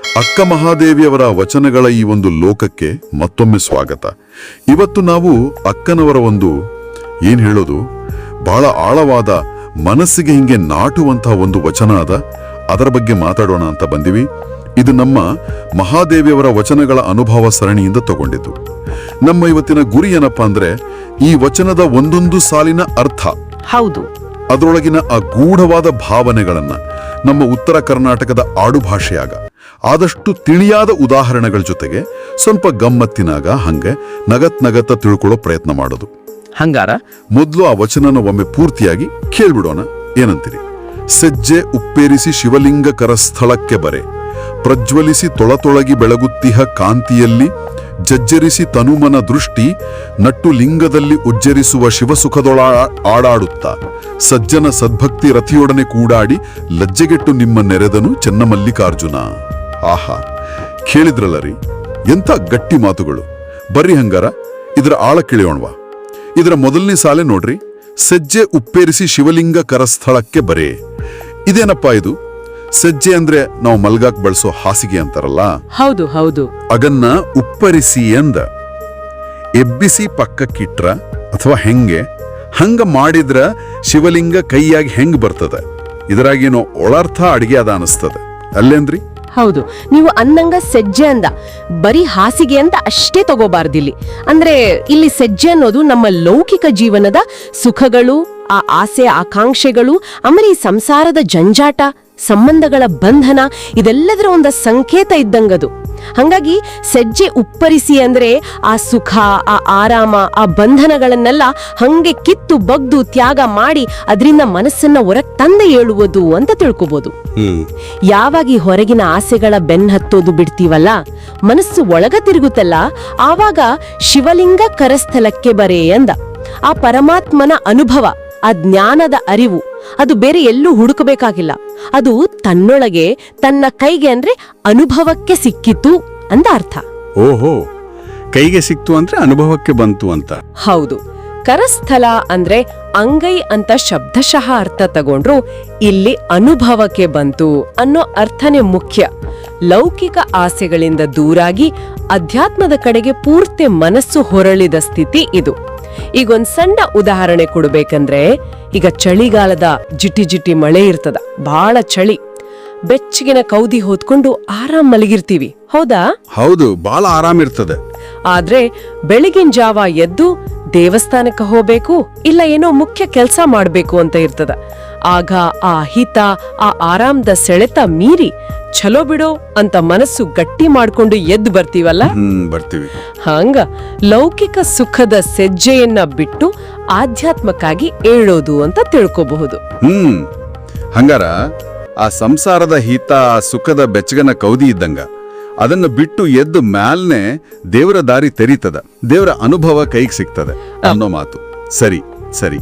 ಅಕ್ಕ ಮಹಾದೇವಿಯವರ ವಚನಗಳ ಈ ಒಂದು ಲೋಕಕ್ಕೆ ಮತ್ತೊಮ್ಮೆ ಸ್ವಾಗತ. ಇವತ್ತು ನಾವು ಅಕ್ಕನವರ ಒಂದು ಏನ್ ಹೇಳೋದು? ಬಹಳ ಆಳವಾದ ಮನಸ್ಸಿಗೆ ಹಿಂಗೆ ನಾಟುವಂತಹ ಒಂದು ವಚನ ಅದ. ಅದರ ಬಗ್ಗೆ ಮಾತಾಡೋಣ ಅಂತ ಬಂದಿವಿ. ಇದು ನಮ್ಮ ಮಹಾದೇವಿಯವರ ವಚನಗಳ ಅನುಭವ ಸರಣಿಯಿಂದ ತಗೊಂಡಿದ್ದು. ನಮ್ಮ ಇವತ್ತಿನ ಗುರಿ ಏನಪ್ಪಾ ಅಂದ್ರೆ ಈ ವಚನದ ಒಂದೊಂದು ಸಾಲಿನ ಅರ್ಥ. ಹೌದು. ಅದರೊಳಗಿನ ಆ ಗೂಢವಾದ ಭಾವನೆಗಳನ್ನ ನಮ್ಮ ಉತ್ತರ ಕರ್ನಾಟಕದ ಆಡುಭಾಷೆಯಾಗ ಆದಷ್ಟು ತಿಳಿಯಾದ ಉದಾಹರಣೆಗಳ ಜೊತೆಗೆ ಸ್ವಲ್ಪ ಗಮ್ಮತ್ತಿನಾಗ ಹಂಗೆ ನಗತ್ ನಗತ್ತ ತಿಳ್ಕೊಳ್ಳೋ ಪ್ರಯತ್ನ ಮಾಡೋದು. ಹಂಗಾರ? ಮೊದಲು ಆ ವಚನನ ಒಮ್ಮೆ ಪೂರ್ತಿಯಾಗಿ ಕೇಳ್ಬಿಡೋಣ. ಏನಂತೀರಿ? ಸಜ್ಜೆ ಉಪ್ಪೇರಿಸಿ ಶಿವಲಿಂಗ ಕರಸ್ಥಳಕ್ಕೆ ಬರೆ. ಪ್ರಜ್ವಲಿಸಿ ತೊಳತೊಳಗಿ ಬೆಳಗುತ್ತಿಹ ಕಾಂತಿಯಲ್ಲಿ. ಜಜ್ಜರಿಸಿ ತನುಮನ ದೃಷ್ಟಿ. ನಟ್ಟು ಲಿಂಗದಲ್ಲಿ ಉಜ್ಜರಿಸುವ ಶಿವಸುಖದೊಳ ಆಡಾಡುತ್ತಾ. ಸಜ್ಜನ ಸದ್ಭಕ್ತಿ ರಥಿಯೊಡನೆ ಕೂಡಾಡಿ ಲಜ್ಜೆಗೆಟ್ಟು ನಿಮ್ಮ ನೆರೆದನು ಚೆನ್ನಮಲ್ಲಿಕಾರ್ಜುನ. ಆಹಾ ಕೇಳಿದ್ರಲ್ಲ ರೀ ಎಂಥ ಗಟ್ಟಿ ಮಾತುಗಳು. ಬರ್ರಿ ಹಂಗಾರ ಇದರ ಆಳ ಕಿಳಿಯೋಣವಾ. ಇದರ ಮೊದಲನೇ ಸಾಲೆ ನೋಡ್ರಿ ಸಜ್ಜೆ ಉಪ್ಪೇರಿಸಿ ಶಿವಲಿಂಗ ಕರಸ್ಥಳಕ್ಕೆ ಬರೇ. ಇದೇನಪ್ಪಾ ಇದು? ಸಜ್ಜೆ ಅಂದ್ರೆ ನಾವು ಮಲ್ಗಾಕ್ ಬಳಸೋ ಹಾಸಿಗೆ ಅಂತಾರಲ್ಲ? ಹೌದು ಹೌದು. ಅಗನ್ನ ಉಪ್ಪರಿಸಿ ಎಂದ ಎಬ್ಬಿಸಿ ಪಕ್ಕಕ್ಕಿಟ್ರ ಅಥವಾ ಹೆಂಗೆ? ಹಂಗ ಮಾಡಿದ್ರ ಶಿವಲಿಂಗ ಕೈಯಾಗಿ ಹೆಂಗ್ ಬರ್ತದ? ಇದರಾಗೇನೋ ಒಳಾರ್ಥ ಅಡಿಗೆ ಅದ ಅನಿಸ್ತದ. ಅಲ್ಲೇನ್ರಿ? ಹೌದು, ನೀವು ಅನ್ನಂಗ ಸಜ್ಜೆ ಅಂದ. ಬರೀ ಹಾಸಿಗೆ ಅಂತ ಅಷ್ಟೇ ತಗೋಬಾರ್ದಿಲ್ಲಿ. ಅಂದ್ರೆ ಇಲ್ಲಿ ಸಜ್ಜೆ ಅನ್ನೋದು ನಮ್ಮ ಲೌಕಿಕ ಜೀವನದ ಸುಖಗಳು, ಆ ಆಸೆ, ಆಕಾಂಕ್ಷೆಗಳು, ಆಮೇಲೆ ಈ ಸಂಸಾರದ ಜಂಜಾಟ, ಸಂಬಂಧಗಳ ಬಂಧನ, ಇದೆಲ್ಲದರ ಒಂದು ಸಂಕೇತ ಇದ್ದಂಗದು. ಹಂಗಾಗಿ ಸಜ್ಜೆ ಉಪ್ಪರಿಸಿ ಅಂದ್ರೆ ಆ ಸುಖ ಆ ಆರಾಮ ಆ ಬಂಧನಗಳನ್ನೆಲ್ಲ ಹಂಗೆ ಕಿತ್ತು ಬಗ್ದು ತ್ಯಾಗ ಮಾಡಿ ಅದರಿಂದ ಮನಸ್ಸನ್ನ ಹೊರಗ್ ತಂದೆ ಹೇಳುವುದು ಅಂತ ತಿಳ್ಕೊಬೋದು. ಯಾವಾಗ ಈ ಹೊರಗಿನ ಆಸೆಗಳ ಬೆನ್ ಹತ್ತೋದು ಬಿಡ್ತೀವಲ್ಲ ಮನಸ್ಸು ಒಳಗ ತಿರುಗುತ್ತಲ್ಲ ಆವಾಗ ಶಿವಲಿಂಗ ಕರಸ್ಥಲಕ್ಕೆ ಬರೇ ಅಂದ ಆ ಪರಮಾತ್ಮನ ಅನುಭವ. ಆ ಜ್ಞಾನದ ಅರಿವು ಅದು ಬೇರೆ ಎಲ್ಲೂ ಹುಡುಕಬೇಕಾಗಿಲ್ಲ. ಅದು ತನ್ನೊಳಗೆ ತನ್ನ ಕೈಗೆ ಅಂದ್ರೆ ಅನುಭವಕ್ಕೆ ಸಿಕ್ಕಿತು ಅಂತ ಅರ್ಥ. ಓಹೋ ಕೈಗೆ ಸಿಕ್ತು ಅಂದ್ರೆ ಅನುಭವಕ್ಕೆ ಬಂತು ಅಂತ. ಹೌದು ಕರಸ್ಥಲ ಅಂದ್ರೆ ಅಂಗೈ ಅಂತ ಶಬ್ದಶಃ ಅರ್ಥ ತಗೊಂಡ್ರು ಇಲ್ಲಿ ಅನುಭವಕ್ಕೆ ಬಂತು ಅನ್ನೋ ಅರ್ಥನೇ ಮುಖ್ಯ. ಲೌಕಿಕ ಆಸೆಗಳಿಂದ ದೂರಾಗಿ ಅಧ್ಯಾತ್ಮದ ಕಡೆಗೆ ಪೂರ್ತಿ ಮನಸ್ಸು ಹೊರಳಿದ ಸ್ಥಿತಿ ಇದು. ಈಗೊಂದ್ ಸಣ್ಣ ಉದಾಹರಣೆ ಕೊಡ್ಬೇಕಂದ್ರೆ ಈಗ ಚಳಿಗಾಲದ ಜಿಟಿ ಜಿಟಿ ಮಳೆ ಇರ್ತದ ಬಹಳ ಚಳಿ. ಬೆಚ್ಚಗಿನ ಕೌದಿ ಹೊತ್ಕೊಂಡು ಆರಾಮ್ ಮಲಗಿರ್ತೀವಿ ಹೌದಾ? ಹೌದು ಬಹಳ ಆರಾಮಿರ್ತದೆ ಆದ್ರೆ ಬೆಳಗಿನ ಜಾವ ಎದ್ದು ದೇವಸ್ಥಾನಕ್ಕೆ ಹೋಗ್ಬೇಕು ಇಲ್ಲ ಏನೋ ಮುಖ್ಯ ಕೆಲಸ ಮಾಡ್ಬೇಕು ಅಂತ ಇರ್ತದ. ಆಗ ಆ ಹಿತ ಆ ಆರಾಮದ ಸೆಳೆತ ಮೀರಿ ಛಲೋ ಬಿಡೋ ಅಂತ ಮನಸ್ಸು ಗಟ್ಟಿ ಮಾಡ್ಕೊಂಡು ಎದ್ದು ಬರ್ತೀವಲ್ಲ? ಬರ್ತೀವಿ. ಹಂಗ ಲೌಕಿಕ ಸುಖದ ಸೆಜ್ಜೆಯನ್ನ ಬಿಟ್ಟು ಆಧ್ಯಾತ್ಮಕ್ಕಾಗಿ ಏಳೋದು ಅಂತ ತಿಳ್ಕೋಬಹುದು. ಹ್ಮ್ ಹಂಗಾರ ಆ ಸಂಸಾರದ ಹಿತ ಆ ಸುಖದ ಬೆಚ್ಚಗನ ಕೌದಿ ಇದ್ದಂಗ ಅದನ್ನ ಬಿಟ್ಟು ಎದ್ದು ಮ್ಯಾಲ್ನೆ ದೇವರ ದಾರಿ ತೆರೀತದ. ದೇವರ ಅನುಭವ ಕೈಗೆ ಸಿಗ್ತದೆ ಅನ್ನೋ ಮಾತು. ಸರಿ ಸರಿ.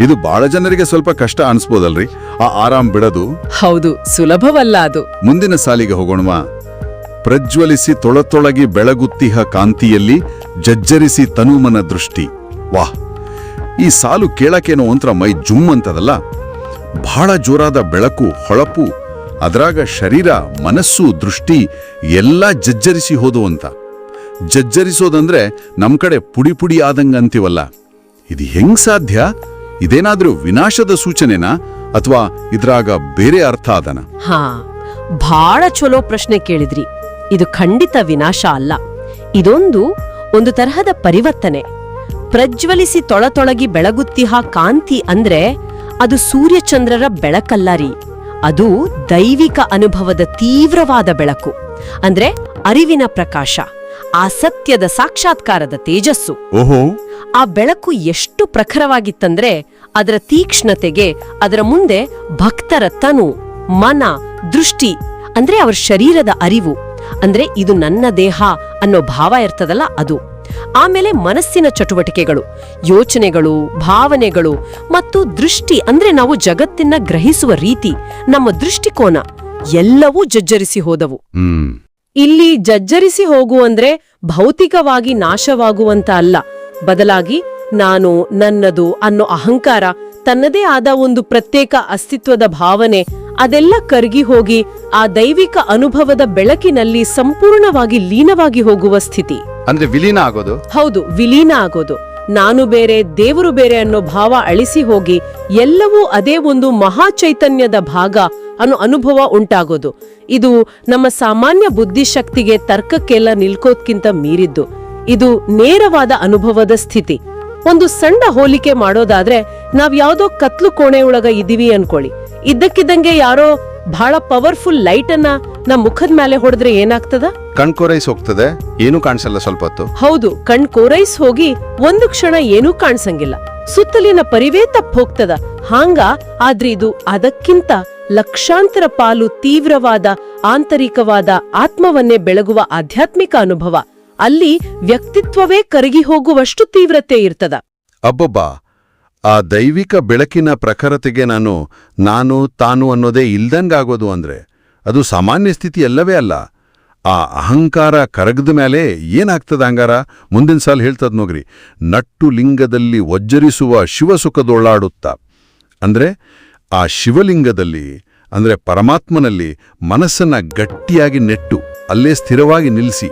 ಇದು ಬಹಳ ಜನರಿಗೆ ಸ್ವಲ್ಪ ಕಷ್ಟ ಅನ್ಸ್ಬೋದಲ್ರಿ. ಆ ಆರಾಮ್ ಬಿಡೋದು. ಹೌದು ಸುಲಭವಲ್ಲ ಅದು. ಮುಂದಿನ ಸಾಲಿಗೆ ಹೋಗೋಣವಾ. ಪ್ರಜ್ವಲಿಸಿ ತೊಳತೊಳಗಿ ಬೆಳಗುತ್ತಿಹ ಕಾಂತಿಯಲ್ಲಿ ಜಜ್ಜರಿಸಿ ತನುಮನ ದೃಷ್ಟಿ. ವಾಹ್ ಈ ಸಾಲು ಕೇಳಕ್ಕೇನೋ ಒಂಥರ ಮೈ ಜುಮ್ ಅಂತದಲ್ಲ. ಬಹಳ ಜೋರಾದ ಬೆಳಕು ಹೊಳಪು ಅದರಾಗ ಶರೀರ ಮನಸ್ಸು ದೃಷ್ಟಿ ಎಲ್ಲ ಜಜ್ಜರಿಸಿ ಹೋದು ಅಂತ. ಜಜ್ಜರಿಸೋದಂದ್ರೆ ನಮ್ ಕಡೆ ಪುಡಿ ಪುಡಿ ಆದಂಗ ಅಂತೀವಲ್ಲ ಇದು ಹೆಂಗ್ ಸಾಧ್ಯ? ಇದೇನಾದ್ರೂ ವಿನಾಶದ ಸೂಚನೆನಾ? ಅಥವಾ ಇದ್ರಾಗ ಬೇರೆ ಅರ್ಥ ಅದನ ಹಾ ಬಹಳ ಚಲೋ ಪ್ರಶ್ನೆ ಕೇಳಿದ್ರಿ. ಇದು ಖಂಡಿತ ವಿನಾಶ ಅಲ್ಲ. ಇದೊಂದು ಒಂದು ತರಹದ ಪರಿವರ್ತನೆ. ಪ್ರಜ್ವಲಿಸಿ ತೊಳತೊಳಗಿ ಬೆಳಗುತ್ತಿಹ ಕಾಂತಿ ಅಂದ್ರೆ ಅದು ಸೂರ್ಯಚಂದ್ರರ ಬೆಳಕಲ್ಲರಿ ಅದು ದೈವಿಕ ಅನುಭವದ ತೀವ್ರವಾದ ಬೆಳಕು. ಅಂದ್ರೆ ಅರಿವಿನ ಪ್ರಕಾಶ ಆ ಸತ್ಯದ ಸಾಕ್ಷಾತ್ಕಾರದ ತೇಜಸ್ಸು. ಓಹೋ ಆ ಬೆಳಕು ಎಷ್ಟು ಪ್ರಖರವಾಗಿತ್ತಂದ್ರೆ ಅದರ ತೀಕ್ಷ್ಣತೆಗೆ ಅದರ ಮುಂದೆ ಭಕ್ತರ ತನು ಮನ ದೃಷ್ಟಿ ಅಂದ್ರೆ ಅವರ ಶರೀರದ ಅರಿವು ಅಂದ್ರೆ ಇದು ನನ್ನ ದೇಹ ಅನ್ನೋ ಭಾವ ಇರ್ತದಲ್ಲ ಅದು. ಆಮೇಲೆ ಮನಸ್ಸಿನ ಚಟುವಟಿಕೆಗಳು ಯೋಚನೆಗಳು ಭಾವನೆಗಳು ಮತ್ತು ದೃಷ್ಟಿ ಅಂದ್ರೆ ನಾವು ಜಗತ್ತಿನ ಗ್ರಹಿಸುವ ರೀತಿ ನಮ್ಮ ದೃಷ್ಟಿಕೋನ ಎಲ್ಲವೂ ಜಜ್ಜರಿಸಿ ಹೋದವು. ಇಲ್ಲಿ ಜಜ್ಜರಿಸಿ ಹೋಗು ಅಂದ್ರೆ ಭೌತಿಕವಾಗಿ ನಾಶವಾಗುವಂತ ಅಲ್ಲ. ಬದಲಾಗಿ ನಾನು ನನ್ನದು ಅನ್ನೋ ಅಹಂಕಾರ ತನ್ನದೇ ಆದ ಒಂದು ಪ್ರತ್ಯೇಕ ಅಸ್ತಿತ್ವದ ಭಾವನೆ ಅದೆಲ್ಲ ಕರಗಿ ಹೋಗಿ ಆ ದೈವಿಕ ಅನುಭವದ ಬೆಳಕಿನಲ್ಲಿ ಸಂಪೂರ್ಣವಾಗಿ ಲೀನವಾಗಿ ಹೋಗುವ ಸ್ಥಿತಿ. ಅಂದ್ರೆ ವಿಲೀನ ಆಗೋದು? ಹೌದು ವಿಲೀನ ಆಗೋದು. ನಾನು ಬೇರೆ ದೇವರು ಬೇರೆ ಅನ್ನೋ ಭಾವ ಅಳಿಸಿ ಹೋಗಿ ಎಲ್ಲವೂ ಅದೇ ಒಂದು ಮಹಾ ಚೈತನ್ಯದ ಭಾಗ ಅನ್ನೋ ಅನುಭವ ಉಂಟಾಗೋದು. ಇದು ನಮ್ಮ ಸಾಮಾನ್ಯ ಬುದ್ಧಿಶಕ್ತಿಗೆ ತರ್ಕಕ್ಕೆಲ್ಲ ನಿಲ್ಕೋದ್ಕಿಂತ ಮೀರಿದ್ದು. ಇದು ನೇರವಾದ ಅನುಭವದ ಸ್ಥಿತಿ. ಒಂದು ಸಣ್ಣ ಹೋಲಿಕೆ ಮಾಡೋದಾದ್ರೆ ನಾವ್ ಯಾವ್ದೋ ಕತ್ಲು ಕೋಣೆ ಒಳಗ ಇದೀವಿ ಅನ್ಕೊಳ್ಳಿ. ಇದ್ದಕ್ಕಿದ್ದಂಗೆ ಯಾರೋ ಬಹಳ ಪವರ್ಫುಲ್ ಲೈಟ್ ಅನ್ನ ನಮ್ ಮುಖದ ಮೇಲೆ ಹೊಡೆದ್ರೆ ಏನಾಗ್ತದ? ಕಣ್ಕೋರೈಸ್ ಹೋಗ್ತದೆ ಏನು ಕಾಣಿಸಲ್ಲ ಸ್ವಲ್ಪ ಹೊತ್ತು. ಹೌದು ಕಣ್ ಕೋರೈಸ್ ಹೋಗಿ ಒಂದು ಕ್ಷಣ ಏನೂ ಕಾಣಿಸಂಗಿಲ್ಲ. ಸುತ್ತಲಿನ ಪರಿವೇ ತಪ್ಪ ಹೋಗ್ತದ. ಹಾಂಗ ಆದ್ರೆ ಇದು ಅದಕ್ಕಿಂತ ಲಕ್ಷಾಂತರ ಪಾಲು ತೀವ್ರವಾದ ಆಂತರಿಕವಾದ ಆತ್ಮವನ್ನೇ ಬೆಳಗುವ ಆಧ್ಯಾತ್ಮಿಕ ಅನುಭವ. ಅಲ್ಲಿ ವ್ಯಕ್ತಿತ್ವವೇ ಕರಗಿ ಹೋಗುವಷ್ಟು ತೀವ್ರತೆ ಇರ್ತದ. ಅಬ್ಬಬ್ಬಾ, ಆ ದೈವಿಕ ಬೆಳಕಿನ ಪ್ರಖರತೆಗೆ ನಾನು ನಾನು, ತಾನು ಅನ್ನೋದೇ ಇಲ್ದಂಗಾಗೋದು ಅಂದ್ರೆ, ಅದು ಸಾಮಾನ್ಯ ಸ್ಥಿತಿ ಅಲ್ಲವೇ ಅಲ್ಲ. ಆ ಅಹಂಕಾರ ಕರಗದ ಮೇಲೆ ಏನಾಗ್ತದ ಹಂಗಾರ ಮುಂದಿನ ಸಾಲ ಹೇಳ್ತದ ನೋಗ್ರಿ ನಟ್ಟು ಲಿಂಗದಲ್ಲಿ ವಜ್ಜರಿಸುವ ಶಿವಸುಖದೊಳ್ಳಾಡುತ್ತಾ. ಅಂದ್ರೆ, ಆ ಶಿವಲಿಂಗದಲ್ಲಿ, ಅಂದ್ರೆ ಪರಮಾತ್ಮನಲ್ಲಿ ಮನಸ್ಸನ್ನ ಗಟ್ಟಿಯಾಗಿ ನೆಟ್ಟು. ಅಲ್ಲೇ ಸ್ಥಿರವಾಗಿ ನಿಲ್ಲಿಸಿ.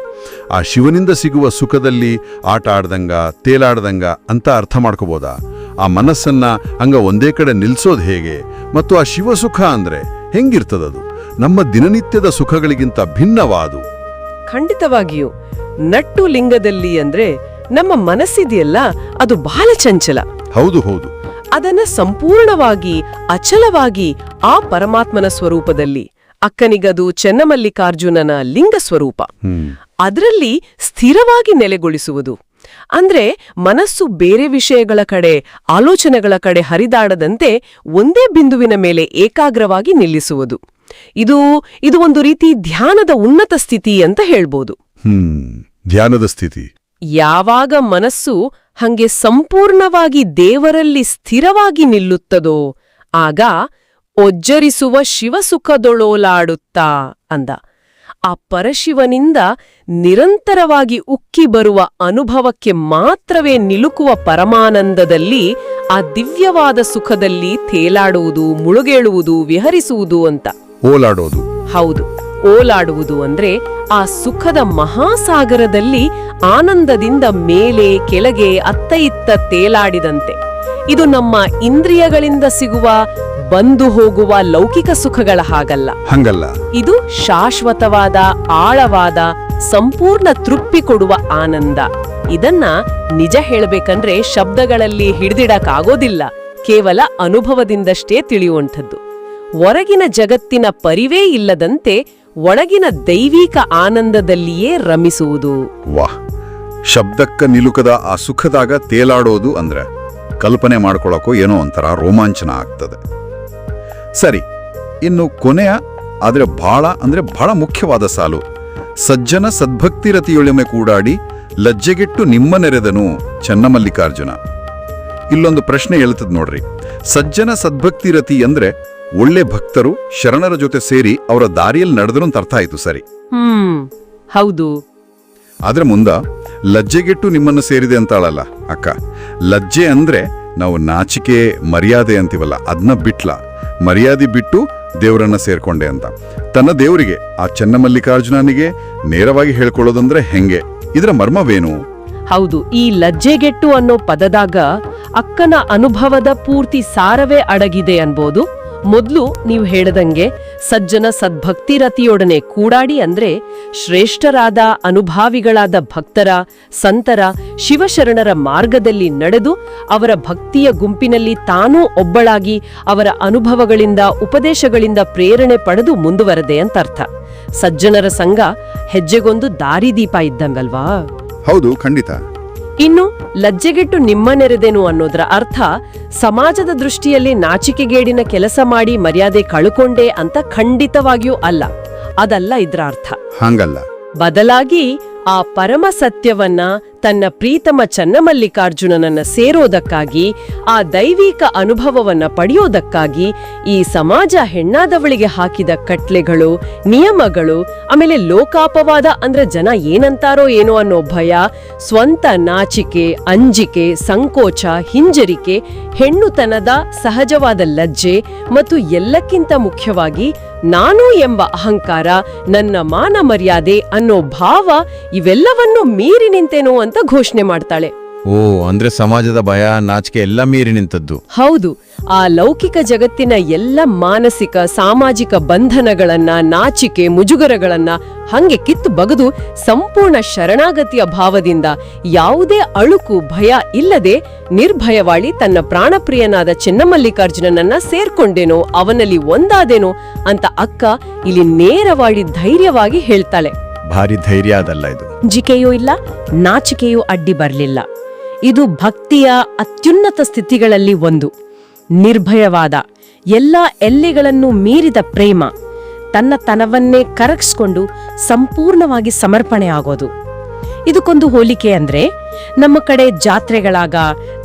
ಆ ಶಿವನಿಂದ ಸಿಗುವ ಸುಖದಲ್ಲಿ ಆಟ ಆಡ್ದಂಗ ತೇಲಾಡ್ದಂಗ ಅಂತ ಅರ್ಥ ಮಾಡ್ಕೋಬೋದಾ? ಆ ಮನಸ್ಸನ್ನ ಹಂಗ ಒಂದೇ ಕಡೆ ನಿಲ್ಲಿಸೋದು ಹೇಗೆ? ಮತ್ತು ಆ ಶಿವಸುಖ ಅಂದ್ರೆ ಹೆಂಗಿರ್ತದದು? ನಮ್ಮ ದಿನನಿತ್ಯದ ಸುಖಗಳಿಗಿಂತ ಭಿನ್ನವಾದು. ಖಂಡಿತವಾಗಿಯೂ. ನಟ್ಟು ಲಿಂಗದಲ್ಲಿ ಅಂದ್ರೆ ನಮ್ಮ ಮನಸ್ಸಿದೆಯಲ್ಲ ಅದು ಬಹಳ ಚಂಚಲ. ಹೌದು ಹೌದು. ಅದನ್ನ ಸಂಪೂರ್ಣವಾಗಿ ಅಚಲವಾಗಿ ಆ ಪರಮಾತ್ಮನ ಸ್ವರೂಪದಲ್ಲಿ ಅಕ್ಕನಿಗದು ಚೆನ್ನಮಲ್ಲಿಕಾರ್ಜುನನ ಲಿಂಗ ಸ್ವರೂಪ. ಅದರಲ್ಲಿ ಸ್ಥಿರವಾಗಿ ನೆಲೆಗೊಳಿಸುವುದು. ಅಂದ್ರೆ ಮನಸ್ಸು ಬೇರೆ ವಿಷಯಗಳ ಕಡೆ ಆಲೋಚನೆಗಳ ಕಡೆ ಹರಿದಾಡದಂತೆ ಒಂದೇ ಬಿಂದುವಿನ ಮೇಲೆ ಏಕಾಗ್ರವಾಗಿ ನಿಲ್ಲಿಸುವುದು. ಇದು ಇದು ಒಂದು ರೀತಿ ಧ್ಯಾನದ ಉನ್ನತ ಸ್ಥಿತಿ ಅಂತ ಹೇಳ್ಬೋದು. ಧ್ಯಾನದ ಸ್ಥಿತಿ. ಯಾವಾಗ ಮನಸ್ಸು ಹಂಗೆ ಸಂಪೂರ್ಣವಾಗಿ ದೇವರಲ್ಲಿ ಸ್ಥಿರವಾಗಿ ನಿಲ್ಲುತ್ತದೋ ಆಗ ಒಜ್ಜರಿಸುವ ಶಿವಸುಖದೊಳೋಲಾಡುತ್ತಾ ಅಂದ. ಆ ಪರಶಿವನಿಂದ ನಿರಂತರವಾಗಿ ಉಕ್ಕಿ ಬರುವ ಅನುಭವಕ್ಕೆ ಮಾತ್ರವೇ ನಿಲುಕುವ ಪರಮಾನಂದದಲ್ಲಿ ಆ ದಿವ್ಯವಾದ ಸುಖದಲ್ಲಿ ತೇಲಾಡುವುದು ಮುಳುಗೇಳುವುದು ವಿಹರಿಸುವುದು ಅಂತ. ಓಲಾಡೋದು. ಹೌದು ಓಲಾಡುವುದು ಅಂದ್ರೆ ಆ ಸುಖದ ಮಹಾಸಾಗರದಲ್ಲಿ ಆನಂದದಿಂದ ಮೇಲೆ ಕೆಳಗೆ ಅತ್ತ ಇತ್ತ ತೇಲಾಡಿದಂತೆ. ಇದು ನಮ್ಮ ಇಂದ್ರಿಯಗಳಿಂದ ಸಿಗುವ ಬಂದು ಹೋಗುವ ಲೌಕಿಕ ಸುಖಗಳ ಹಾಗಲ್ಲ. ಹಂಗಲ್ಲ. ಇದು ಶಾಶ್ವತವಾದ ಆಳವಾದ ಸಂಪೂರ್ಣ ತೃಪ್ತಿ ಕೊಡುವ ಆನಂದ. ಇದನ್ನ ನಿಜ ಹೇಳಬೇಕಂದ್ರೆ ಶಬ್ದಗಳಲ್ಲಿ ಹಿಡಿದಿಡಕ್ಕಾಗೋದಿಲ್ಲ. ಕೇವಲ ಅನುಭವದಿಂದಷ್ಟೇ ತಿಳಿಯುವಂಥದ್ದು. ಹೊರಗಿನ ಜಗತ್ತಿನ ಪರಿವೇ ಇಲ್ಲದಂತೆ ಒಳಗಿನ ದೈವಿಕ ಆನಂದದಲ್ಲಿಯೇ ರಮಿಸುವುದು. ವಾಹ್. ಶಬ್ದಕ್ಕ ನಿಲುಕದ ಆ ಸುಖದಾಗ ತೇಲಾಡೋದು ಅಂದ್ರೆ ಕಲ್ಪನೆ ಮಾಡ್ಕೊಳ್ಳೋಕೋ ಏನೋ ಒಂಥರ ರೋಮಾಂಚನ ಆಗ್ತದೆ. ಸರಿ ಇನ್ನು ಕೊನೆಯ ಆದರೆ ಬಹಳ ಅಂದ್ರೆ ಬಹಳ ಮುಖ್ಯವಾದ ಸಾಲು. ಸಜ್ಜನ ಸದ್ಭಕ್ತಿರತಿಯೊಳಮೆ ಕೂಡಾಡಿ ಲಜ್ಜೆಗೆಟ್ಟು ನಿಮ್ಮ ನೆರೆದನು ಚನ್ನಮಲ್ಲಿಕಾರ್ಜುನ. ಇಲ್ಲೊಂದು ಪ್ರಶ್ನೆ ಹೇಳ್ತದ್ ನೋಡ್ರಿ. ಸಜ್ಜನ ಸದ್ಭಕ್ತಿರತಿ ಅಂದ್ರೆ ಒಳ್ಳೆ ಭಕ್ತರು ಶರಣರ ಜೊತೆ ಸೇರಿ ಅವರ ದಾರಿಯಲ್ಲಿ ನಡೆದರು ಅಂತ ಅರ್ಥ ಆಯ್ತು ಸರಿ. ಹ್ಮ್ ಹೌದು. ಆದ್ರೆ ಮುಂದ ಲಜ್ಜೆಗೆಟ್ಟು ನಿಮ್ಮನ್ನು ಸೇರಿದೆ ಅಂತಾಳಲ್ಲ ಅಕ್ಕ. ಲಜ್ಜೆ ಅಂದ್ರೆ ನಾವು ನಾಚಿಕೆ ಮರ್ಯಾದೆ ಅಂತೀವಲ್ಲ ಅದನ್ನ ಬಿಟ್ಲ. ಮರ್ಯಾದೆ ಬಿಟ್ಟು ದೇವರನ್ನ ಸೇರ್ಕೊಂಡೆ ಅಂತ. ತನ್ನ ದೇವರಿಗೆ, ಆ ಚನ್ನಮಲ್ಲಿಕಾರ್ಜುನನಿಗೆ ನೇರವಾಗಿ ಹೇಳ್ಕೊಳ್ಳೋದಂದ್ರೆ ಹೆಂಗೆ? ಇದರ ಮರ್ಮವೇನು? ಹೌದು, ಈ ಲಜ್ಜೆಗೆಟ್ಟು ಅನ್ನೋ ಪದದಾಗ ಅಕ್ಕನ ಅನುಭವದ ಪೂರ್ತಿ ಸಾರವೇ ಅಡಗಿದೆ ಅನ್ಬೋದು. ಮೊದ್ಲು ನೀವು ಹೇಳದಂಗೆ ಸಜ್ಜನ ಸದ್ಭಕ್ತಿರತಿಯೊಡನೆ ಕೂಡಾಡಿ ಅಂದ್ರೆ ಶ್ರೇಷ್ಠರಾದ ಅನುಭಾವಿಗಳಾದ ಭಕ್ತರ, ಸಂತರ, ಶಿವಶರಣರ ಮಾರ್ಗದಲ್ಲಿ ನಡೆದು ಅವರ ಭಕ್ತಿಯ ಗುಂಪಿನಲ್ಲಿ ತಾನೂ ಒಬ್ಬಳಾಗಿ ಅವರ ಅನುಭವಗಳಿಂದ, ಉಪದೇಶಗಳಿಂದ ಪ್ರೇರಣೆ ಪಡೆದು ಮುಂದುವರದೆ ಅಂತ ಅರ್ಥ. ಸಜ್ಜನರ ಸಂಘ ಹೆಜ್ಜೆಗೊಂದು ದಾರಿದೀಪ ಇದ್ದಂಗಲ್ವಾ? ಹೌದು, ಖಂಡಿತ. ಇನ್ನು ಲಜ್ಜೆಗೆಟ್ಟು ನಿಮ್ಮ ನೆರೆದೆನು ಅನ್ನೋದರ ಅರ್ಥ ಸಮಾಜದ ದೃಷ್ಟಿಯಲ್ಲಿ ನಾಚಿಕೆಗೇಡಿನ ಕೆಲಸ ಮಾಡಿ ಮರ್ಯಾದೆ ಕಳ್ಕೊಂಡೆ ಅಂತ ಖಂಡಿತವಾಗಿಯೂ ಅಲ್ಲ. ಅದಲ್ಲ ಇದ್ರ ಅರ್ಥ ಹಂಗಲ್ಲ. ಬದಲಾಗಿ ಆ ಪರಮ ಸತ್ಯವನ್ನ ತನ್ನ ಪ್ರೀತಮ ಚನ್ನಮಲ್ಲಿಕಾರ್ಜುನನನ್ನ ಸೇರೋದಕ್ಕಾಗಿ, ಆ ದೈವಿಕ ಅನುಭವವನ್ನ ಪಡೆಯೋದಕ್ಕಾಗಿ ಈ ಸಮಾಜ ಹೆಣ್ಣಾದವಳಿಗೆ ಹಾಕಿದ ಕಟ್ಲೆಗಳು, ನಿಯಮಗಳು, ಆಮೇಲೆ ಲೋಕಾಪವಾದ ಅಂದ್ರೆ ಜನ ಏನಂತಾರೋ ಏನೋ ಅನ್ನೋ ಭಯ, ಸ್ವಂತ ನಾಚಿಕೆ, ಅಂಜಿಕೆ, ಸಂಕೋಚ, ಹಿಂಜರಿಕೆ, ಹೆಣ್ಣುತನದ ಸಹಜವಾದ ಲಜ್ಜೆ ಮತ್ತು ಎಲ್ಲಕ್ಕಿಂತ ಮುಖ್ಯವಾಗಿ ನಾನು ಎಂಬ ಅಹಂಕಾರ, ನನ್ನ ಮಾನ ಮರ್ಯಾದೆ ಅನ್ನೋ ಭಾವ ಇವೆಲ್ಲವನ್ನೂ ಮೀರಿ ನಿಂತೇನೋ ಅಂತ ಘೋಷಣೆ ಮಾಡ್ತಾಳೆ. ಓ ಅಂದ್ರೆ ಸಮಾಜದ ಭಯ ನಾಚಿಕೆ ಎಲ್ಲ ಮೀರಿ ನಿಂತದ್ದು. ಹೌದು ಆ ಲೌಕಿಕ ಜಗತ್ತಿನ ಎಲ್ಲ ಮಾನಸಿಕ ಸಾಮಾಜಿಕ ಬಂಧನಗಳನ್ನ ನಾಚಿಕೆ ಮುಜುಗರಗಳನ್ನ ಹಂಗೆ ಕಿತ್ತು ಬಗದು ಸಂಪೂರ್ಣ ಶರಣಾಗತಿಯ ಭಾವದಿಂದ ಯಾವುದೇ ಅಳುಕು ಭಯ ಇಲ್ಲದೆ ನಿರ್ಭಯವಾಳಿ ತನ್ನ ಪ್ರಾಣಪ್ರಿಯನಾದ ಚೆನ್ನಮಲ್ಲಿಕಾರ್ಜುನನನ್ನ ಸೇರ್ಕೊಂಡೇನೋ ಅವನಲ್ಲಿ ಒಂದಾದೇನೋ ಅಂತ ಅಕ್ಕ ಇಲ್ಲಿ ನೇರವಾಡಿ ಧೈರ್ಯವಾಗಿ ಹೇಳ್ತಾಳೆ. ಭಾರಿ ಧೈರ್ಯ ಅದಲ್ಲ ಇದು. ಜಿಕೆಯೂ ಇಲ್ಲ ನಾಚಿಕೆಯೂ ಅಡ್ಡಿ ಬರಲಿಲ್ಲ. ಇದು ಭಕ್ತಿಯ ಅತ್ಯುನ್ನತ ಸ್ಥಿತಿಗಳಲ್ಲಿ ಒಂದು. ನಿರ್ಭಯವಾದ ಎಲ್ಲ ಎಲ್ಲೆಗಳನ್ನು ಮೀರಿದ ಪ್ರೇಮ ತನ್ನ ತನವನ್ನೇ ಕರಗಿಸ್ಕೊಂಡು ಸಂಪೂರ್ಣವಾಗಿ ಸಮರ್ಪಣೆ ಆಗೋದು. ಇದಕ್ಕೊಂದು ಹೋಲಿಕೆ ಅಂದ್ರೆ ನಮ್ಮ ಕಡೆ ಜಾತ್ರೆಗಳಾಗ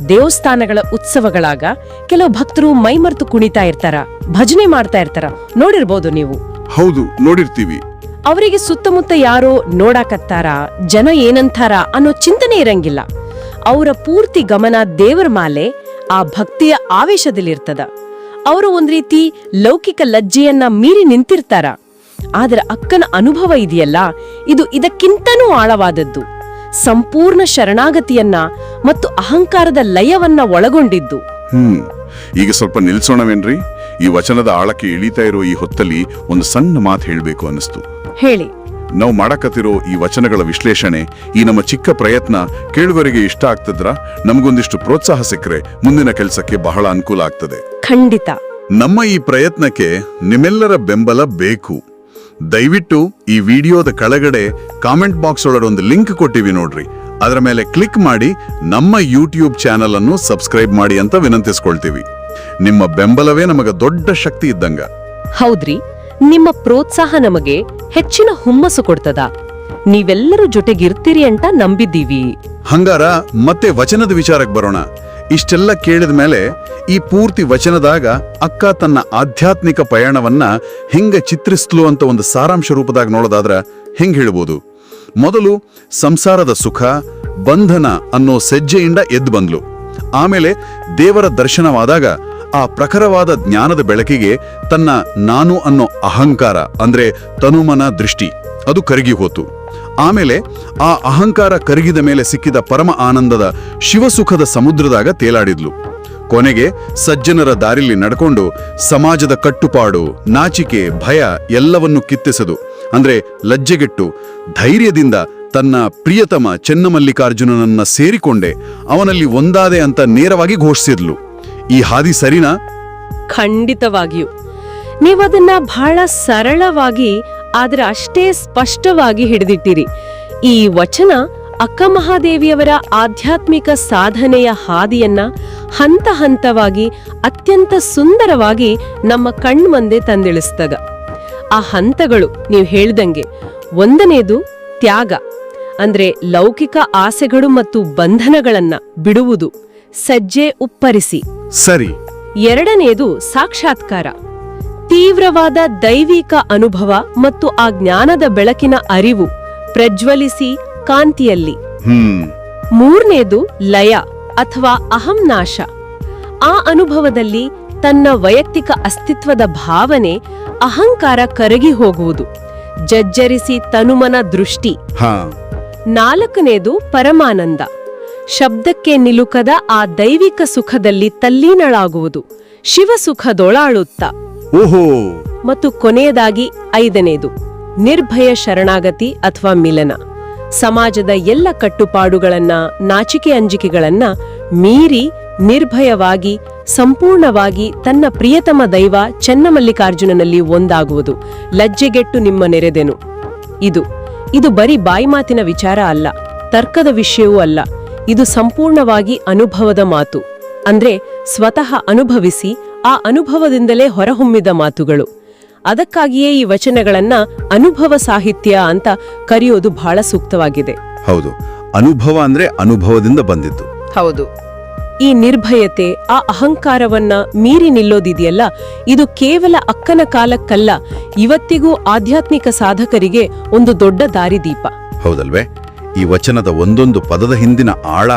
ದೇವಸ್ಥಾನಗಳ ಉತ್ಸವಗಳಾಗ ಕೆಲವು ಭಕ್ತರು ಮೈಮರ್ತು ಕುಣಿತಾ ಇರ್ತಾರ ಭಜನೆ ಮಾಡ್ತಾ ಇರ್ತಾರ. ನೋಡಿರ್ಬೋದು ನೀವು? ಹೌದು ನೋಡಿರ್ತೀವಿ. ಅವರಿಗೆ ಸುತ್ತಮುತ್ತ ಯಾರೋ ನೋಡಾಕತ್ತಾರ, ಜನ ಏನಂತಾರ ಅನ್ನೋ ಚಿಂತನೆ ಇರಂಗಿಲ್ಲ. ಅವರ ಪೂರ್ತಿ ಗಮನ ದೇವರ ಮಾಲೆ, ಆ ಭಕ್ತಿಯ ಆವೇಶದಲ್ಲಿರ್ತದ. ಅವರು ಒಂದ್ ರೀತಿ ಲೌಕಿಕ ಲಜ್ಜೆಯನ್ನ ಮೀರಿ ನಿಂತಿರ್ತಾರ. ಆದರೆ ಅಕ್ಕನ ಅನುಭವ ಇದೆಯಲ್ಲ, ಇದು ಇದಕ್ಕಿಂತನೂ ಆಳವಾದದ್ದು. ಸಂಪೂರ್ಣ ಶರಣಾಗತಿಯನ್ನ ಮತ್ತು ಅಹಂಕಾರದ ಲಯವನ್ನ ಒಳಗೊಂಡಿದ್ದು. ಹ್ಮ್, ಈಗ ಸ್ವಲ್ಪ ನಿಲ್ಸೋಣವೇನ್ರಿ? ಈ ವಚನದ ಆಳಕ್ಕೆ ಇಳಿತಾ ಇರೋ ಈ ಹೊತ್ತಲ್ಲಿ ಒಂದು ಸಣ್ಣ ಮಾತು ಹೇಳಬೇಕು ಅನ್ನಿಸ್ತು. ಹೇಳಿ. ನಾವು ಮಾಡಕತ್ತಿರೋ ಈ ವಚನಗಳ ವಿಶ್ಲೇಷಣೆ ಈ ನಮ್ಮ ಚಿಕ್ಕ ಪ್ರಯತ್ನ ಕೇಳುವರಿಗೆ ಇಷ್ಟ ಆಗ್ತದ್ರ? ನಮಗೊಂದಿಷ್ಟು ಪ್ರೋತ್ಸಾಹ ಸಿಕ್ಕರೆ ಮುಂದಿನ ಕೆಲಸಕ್ಕೆ ಬಹಳ ಅನುಕೂಲ ಆಗ್ತದೆ. ಖಂಡಿತ. ನಮ್ಮ ಈ ಪ್ರಯತ್ನಕ್ಕೆ ನಿಮ್ಮೆಲ್ಲರ ಬೆಂಬಲ ಬೇಕು. ದಯವಿಟ್ಟು ಈ ವಿಡಿಯೋದ ಕೆಳಗಡೆ ಕಾಮೆಂಟ್ ಬಾಕ್ಸ್ ಒಳಗಡೆ ಒಂದು ಲಿಂಕ್ ಕೊಟ್ಟಿವಿ ನೋಡ್ರಿ. ಅದರ ಮೇಲೆ ಕ್ಲಿಕ್ ಮಾಡಿ ನಮ್ಮ ಯೂಟ್ಯೂಬ್ ಚಾನಲ್ ಅನ್ನು ಸಬ್ಸ್ಕ್ರೈಬ್ ಮಾಡಿ ಅಂತ ವಿನಂತಿಸ್ಕೊಳ್ತೀವಿ. ನಿಮ್ಮ ಬೆಂಬಲವೇ ನಮಗ ದೊಡ್ಡ ಶಕ್ತಿ ಇದ್ದಂಗ. ಹೌದ್ರಿ. ನಿಮ್ಮ ಪ್ರೋತ್ಸಾಹ ನಮಗೆ ಹೆಚ್ಚಿನ ಹುಮ್ಮಸ್ಸು ಕೊಡ್ತದ. ನೀವೆಲ್ಲರೂ ಜೊತೆಗಿರ್ತೀರಿ ಅಂತ ನಂಬಿದ್ದೀವಿ. ಹಂಗಾರ ಮತ್ತೆ ವಚನದ ವಿಚಾರಕ್ಕೆ ಬರೋಣ. ಇಷ್ಟೆಲ್ಲ ಕೇಳಿದ ಮೇಲೆ ಈ ಪೂರ್ತಿ ವಚನದಾಗ ಅಕ್ಕ ತನ್ನ ಆಧ್ಯಾತ್ಮಿಕ ಪಯಣವನ್ನ ಹೆಂಗ ಚಿತ್ರಿಸ್ಲು ಅಂತ ಒಂದು ಸಾರಾಂಶ ರೂಪದಾಗ ನೋಡೋದಾದ್ರ ಹೆಂಗ್ ಹೇಳ್ಬೋದು. ಮೊದಲು ಸಂಸಾರದ ಸುಖ, ಬಂಧನ ಅನ್ನೋ ಸಜ್ಜೆಯಿಂದ ಎದ್ದು ಬಂದ್ಲು. ಆಮೇಲೆ ದೇವರ ದರ್ಶನವಾದಾಗ ಆ ಪ್ರಖರವಾದ ಜ್ಞಾನದ ಬೆಳಕಿಗೆ ತನ್ನ ನಾನು ಅನ್ನೋ ಅಹಂಕಾರ, ಅಂದ್ರೆ ತನುಮನ ದೃಷ್ಟಿ, ಅದು ಕರಗಿ ಹೋತು. ಆಮೇಲೆ ಆ ಅಹಂಕಾರ ಕರಗಿದ ಮೇಲೆ ಸಿಕ್ಕಿದ ಪರಮ ಆನಂದದ ಶಿವಸುಖದ ಸಮುದ್ರದಾಗ ತೇಲಾಡಿದ್ಲು. ಕೊನೆಗೆ ಸಜ್ಜನರ ದಾರಿಲಿ ನಡ್ಕೊಂಡು ಸಮಾಜದ ಕಟ್ಟುಪಾಡು, ನಾಚಿಕೆ, ಭಯ ಎಲ್ಲವನ್ನು ಕಿತ್ತೆಸೆದು, ಅಂದ್ರೆ ಲಜ್ಜೆಗೆಟ್ಟು, ಧೈರ್ಯದಿಂದ ತನ್ನ ಪ್ರಿಯತಮ ಚೆನ್ನಮಲ್ಲಿಕಾರ್ಜುನನನ್ನ ಸೇರಿಕೊಂಡೆ, ಅವನಲ್ಲಿ ಒಂದಾದೆ ಅಂತ ನೇರವಾಗಿ ಘೋಷಿಸಿದ್ಲು. ಈ ಹಾದಿ ಸರಿನಾ? ಖಂಡಿತವಾಗಿಯೂ. ನೀವದನ್ನ ಬಹಳ ಸರಳವಾಗಿ, ಆದ್ರೆ ಅಷ್ಟೇ ಸ್ಪಷ್ಟವಾಗಿ ಹಿಡಿದಿಟ್ಟಿರಿ. ಈ ವಚನ ಅಕ್ಕ ಮಹಾದೇವಿಯವರ ಆಧ್ಯಾತ್ಮಿಕ ಸಾಧನೆಯ ಹಾದಿಯನ್ನ ಹಂತ ಹಂತವಾಗಿ, ಅತ್ಯಂತ ಸುಂದರವಾಗಿ ನಮ್ಮ ಕಣ್ಮಂದೆ ತಂದಿಳಿಸ್ತದ. ಆ ಹಂತಗಳು ನೀವು ಹೇಳ್ದಂಗೆ, ಒಂದನೇದು ತ್ಯಾಗ, ಅಂದ್ರೆ ಲೌಕಿಕ ಆಸೆಗಳು ಮತ್ತು ಬಂಧನಗಳನ್ನ ಬಿಡುವುದು, ಸಜ್ಜೆ ಉಪ್ಪರಿಸಿ. ಸರಿ. ಎರಡನೇದು ಸಾಕ್ಷಾತ್ಕಾರ. ತೀವ್ರವಾದ ದೈವಿಕ ಅನುಭವ ಮತ್ತು ಆ ಜ್ಞಾನದ ಬೆಳಕಿನ ಅರಿವು ಪ್ರಜ್ವಲಿಸಿ ಕಾಂತಿಯಲ್ಲಿ. ಹ್ಮ್. ಮೂರನೇದು ಲಯ ಅಥವಾ ಅಹಂನಾಶ. ಆ ಅನುಭವದಲ್ಲಿ ತನ್ನ ವೈಯಕ್ತಿಕ ಅಸ್ತಿತ್ವದ ಭಾವನೆ ಅಹಂಕಾರ ಕರಗಿ ಹೋಗುವುದು. ಜಜ್ಜರಿಸಿ ತನುಮನ ದೃಷ್ಟಿ. ಹಾ. ನಾಲ್ಕನೇದು ಪರಮಾನಂದ. ಶಬ್ದಕ್ಕೆ ನಿಲುಕದ ಆ ದೈವಿಕ ಸುಖದಲ್ಲಿ ತಲ್ಲೀನಳಾಗುವುದು. ಶಿವಸುಖದೊಳಾಳುತ್ತ. ಓಹೋ! ಮತ್ತು ಕೊನೆಯದಾಗಿ ಐದನೇದು ನಿರ್ಭಯ ಶರಣಾಗತಿ ಅಥವಾ ಮಿಲನ. ಸಮಾಜದ ಎಲ್ಲ ಕಟ್ಟುಪಾಡುಗಳನ್ನ ನಾಚಿಕೆ ಅಂಜಿಕೆಗಳನ್ನ ಮೀರಿ ನಿರ್ಭಯವಾಗಿ ಸಂಪೂರ್ಣವಾಗಿ ತನ್ನ ಪ್ರಿಯತಮ ದೈವ ಚೆನ್ನಮಲ್ಲಿಕಾರ್ಜುನನಲ್ಲಿ ಒಂದಾಗುವುದು. ಲಜ್ಜೆಗೆಟ್ಟು ನಿಮ್ಮ ನೆರೆದೆನು. ಇದು ಇದು ಬರೀ ಬಾಯಿಮಾತಿನ ವಿಚಾರ ಅಲ್ಲ ತರ್ಕದ ವಿಷಯವೂ ಅಲ್ಲ. ಇದು ಸಂಪೂರ್ಣವಾಗಿ ಅನುಭವದ ಮಾತು. ಅಂದ್ರೆ ಸ್ವತಃ ಅನುಭವಿಸಿ ಆ ಅನುಭವದಿಂದಲೇ ಹೊರಹೊಮ್ಮಿದ ಮಾತುಗಳು. ಅದಕ್ಕಾಗಿಯೇ ಈ ವಚನಗಳನ್ನ ಅನುಭವ ಸಾಹಿತ್ಯ ಅಂತ ಕರೆಯೋದು ಬಹಳ ಸೂಕ್ತವಾಗಿದೆ. ಹೌದು. ಅನುಭವ ಅಂದ್ರೆ ಅನುಭವದಿಂದ ಬಂದಿತ್ತು ಹೌದು. ಈ ನಿರ್ಭಯತೆ ಆ ಅಹಂಕಾರವನ್ನ ಮೀರಿ ನಿಲ್ಲೋದಿದೆಯಲ್ಲ ಇದು ಕೇವಲ ಅಕ್ಕನ ಕಾಲಕ್ಕಲ್ಲ ಇವತ್ತಿಗೂ ಆಧ್ಯಾತ್ಮಿಕ ಸಾಧಕರಿಗೆ ಒಂದು ದೊಡ್ಡ ದಾರಿದೀಪ. ಹೌದಲ್ವೇ? ಈ ವಚನದ ಒಂದೊಂದು ಪದದ ಹಿಂದಿನ ಆಳ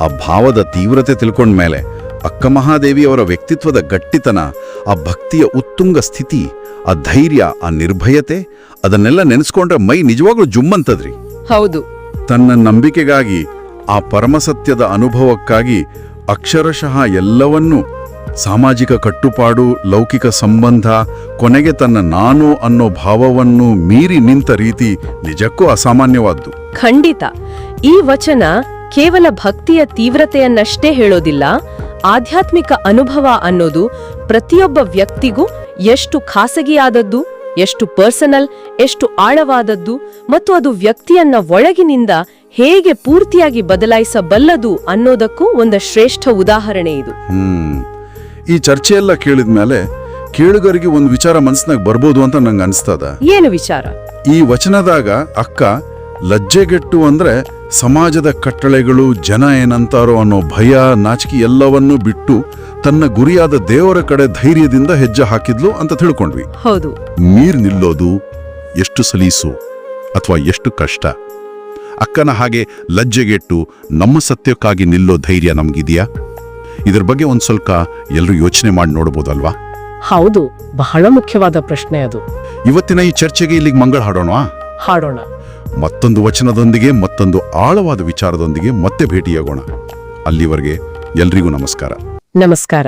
ಆ ಭಾವದ ತೀವ್ರತೆ ತಿಳ್ಕೊಂಡ್ಮೇಲೆ ಅಕ್ಕ ಮಹಾದೇವಿಯವರ ವ್ಯಕ್ತಿತ್ವದ ಗಟ್ಟಿತನ ಆ ಭಕ್ತಿಯ ಉತ್ತುಂಗ ಸ್ಥಿತಿ ಆ ಧೈರ್ಯ ಆ ನಿರ್ಭಯತೆ ಅದನ್ನೆಲ್ಲ ನೆನೆಸ್ಕೊಂಡ್ರೆ ಮೈ ನಿಜವಾಗ್ಲೂ ಜುಮ್ಮಂತದ್ರಿ. ಹೌದು. ತನ್ನ ನಂಬಿಕೆಗಾಗಿ ಆ ಪರಮಸತ್ಯದ ಅನುಭವಕ್ಕಾಗಿ ಅಕ್ಷರಶಃ ಎಲ್ಲವನ್ನೂ ಸಾಮಾಜಿಕ ಕಟ್ಟುಪಾಡು ಲೌಕಿಕ ಸಂಬಂಧ ಕೊನೆಗೆ ತನ್ನ ನಾನು ಅನ್ನೋ ಭಾವವನ್ನು ಮೀರಿ ನಿಂತ ರೀತಿ ನಿಜಕ್ಕೂ ಅಸಾಮಾನ್ಯವಾದ್ದು. ಖಂಡಿತ. ಈ ವಚನ ಕೇವಲ ಭಕ್ತಿಯ ತೀವ್ರತೆಯನ್ನಷ್ಟೇ ಹೇಳೋದಿಲ್ಲ ಆಧ್ಯಾತ್ಮಿಕ ಅನುಭವ ಅನ್ನೋದು ಪ್ರತಿಯೊಬ್ಬ ವ್ಯಕ್ತಿಗೂ ಎಷ್ಟು ಖಾಸಗಿಯಾದದ್ದು ಎಷ್ಟು ಪರ್ಸನಲ್ ಎಷ್ಟು ಆಳವಾದದ್ದು ಮತ್ತು ಅದು ವ್ಯಕ್ತಿಯನ್ನ ಒಳಗಿನಿಂದ ಹೇಗೆ ಪೂರ್ತಿಯಾಗಿ ಬದಲಾಯಿಸಬಲ್ಲದು ಅನ್ನೋದಕ್ಕೂ ಒಂದು ಶ್ರೇಷ್ಠ ಉದಾಹರಣೆ ಇದು. ಈ ಚರ್ಚೆಯೆಲ್ಲ ಕೇಳಿದ್ಮೇಲೆ ಕೇಳುಗರಿಗೆ ಒಂದು ವಿಚಾರ ಮನಸ್ಸಿನಾಗ ಬರ್ಬೋದು ಅಂತ ನಂಗೆ ಅನಿಸ್ತದ. ಏನು ವಿಚಾರ? ಈ ವಚನದಾಗ ಅಕ್ಕ ಲಜ್ಜೆಗೆಟ್ಟು ಅಂದ್ರೆ ಸಮಾಜದ ಕಟ್ಟಳೆಗಳು ಜನ ಏನಂತಾರೋ ಅನ್ನೋ ಭಯ ನಾಚಿಕೆ ಎಲ್ಲವನ್ನೂ ಬಿಟ್ಟು ತನ್ನ ಗುರಿಯಾದ ದೇವರ ಕಡೆ ಧೈರ್ಯದಿಂದ ಹೆಜ್ಜೆ ಹಾಕಿದ್ಲು ಅಂತ ತಿಳ್ಕೊಂಡ್ವಿ. ಹೌದು. ನೀರ್ ನಿಲ್ಲೋದು ಎಷ್ಟು ಸಲೀಸು ಅಥವಾ ಎಷ್ಟು ಕಷ್ಟ? ಅಕ್ಕನ ಹಾಗೆ ಲಜ್ಜೆಗೆಟ್ಟು ನಮ್ಮ ಸತ್ಯಕ್ಕಾಗಿ ನಿಲ್ಲೋ ಧೈರ್ಯ ನಮ್ಗಿದೆಯಾ? ಇದ್ರ ಬಗ್ಗೆ ಒಂದ್ ಸ್ವಲ್ಪ ಎಲ್ಲರೂ ಯೋಚನೆ ಮಾಡಿ ನೋಡ್ಬೋದಲ್ವಾ? ಹೌದು ಬಹಳ ಮುಖ್ಯವಾದ ಪ್ರಶ್ನೆ ಅದು. ಇವತ್ತಿನ ಈ ಚರ್ಚೆಗೆ ಇಲ್ಲಿಗೆ ಮಂಗಳ ಹಾಡೋಣ ಹಾಡೋಣ. ಮತ್ತೊಂದು ವಚನದೊಂದಿಗೆ ಮತ್ತೊಂದು ಆಳವಾದ ವಿಚಾರದೊಂದಿಗೆ ಮತ್ತೆ ಭೇಟಿಯಾಗೋಣ. ಅಲ್ಲಿವರೆಗೆ ಎಲ್ರಿಗೂ ನಮಸ್ಕಾರ. ನಮಸ್ಕಾರ.